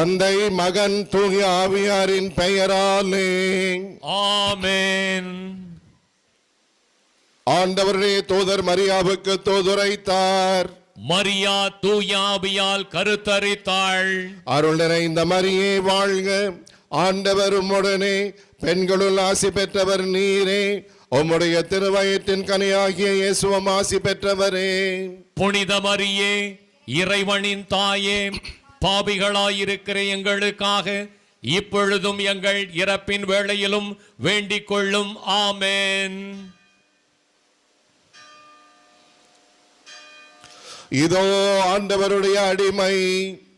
தந்தை மகன் தூய ஆவியாரின் பெயராலே. ஆமென். ஆண்டவருடைய தூதர் மரியாவுக்கு தூதுரைத்தார். மரியா தூயாபியால் கருத்தரித்தாள். அருள் நிறைந்த மரியே வாழ்க. ஆண்டவர் உம்முடனே பெண்களுள் ஆசி பெற்றவர் நீரே. உம்முடைய திருவயத்தின் கனியாகிய இயேசுவம் ஆசி பெற்றவரே. புனித மரியே இறைவனின் தாயே பாவிகளாயிருக்கிற எங்களுக்காக. இப்பொழுதும் எங்கள் இறப்பின் வேளையிலும் வேண்டிக் கொள்ளும். ஆமேன். இதோ ஆண்டவருடைய அடிமை.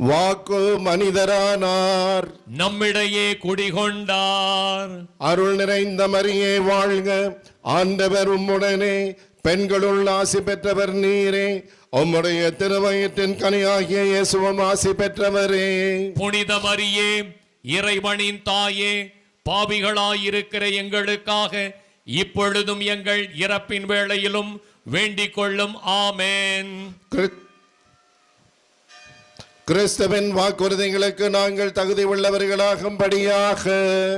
வாக்கு மனிதரானார். நம்மிடையே குடிகொண்டார். அருள் நிறைந்த மரியே வாழ்க. ஆண்டவர் உம்முடனே. பெண்களுள் ஆசி பெற்றவர் நீரே. உம்முடைய திருவயத்தின் கனியாகிய இயேசுவும் ஆசி பெற்றவரே. புனித மரியே இறைவனின் தாயே பாவிகளாயிருக்கிற எங்களுக்காக இப்பொழுதும் எங்கள் இறப்பின் வேளையிலும் வேண்டிக் கொள்ளும். ஆமென். கிறிஸ்துவின் வாக்குறுதிகளுக்கு நாங்கள் தகுதி உள்ளவர்களாகும்படியாக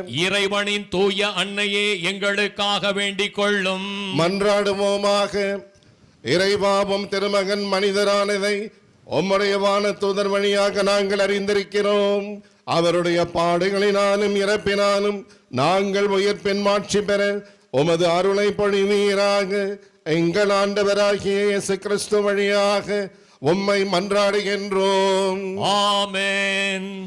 இறைவனின் தூய அன்னையே எங்களுக்காக வேண்டிக் கொள்ளும். மன்றாடுவோமாக. இறைவாவும் திருமகன் மனிதரானதை உம்முடைய வான தூதர் வழியாக நாங்கள் அறிந்திருக்கிறோம். அவருடைய பாடுகளினாலும் இறப்பினாலும் நாங்கள் உயிர்ப்பின் மாட்சி பெற உமது அருளை பொழிவீராக. எங்கள் ஆண்டவராகிய இயேசு கிறிஸ்து வழியாக உம்மை மன்றாடுகின்றோம். ஆமேன்.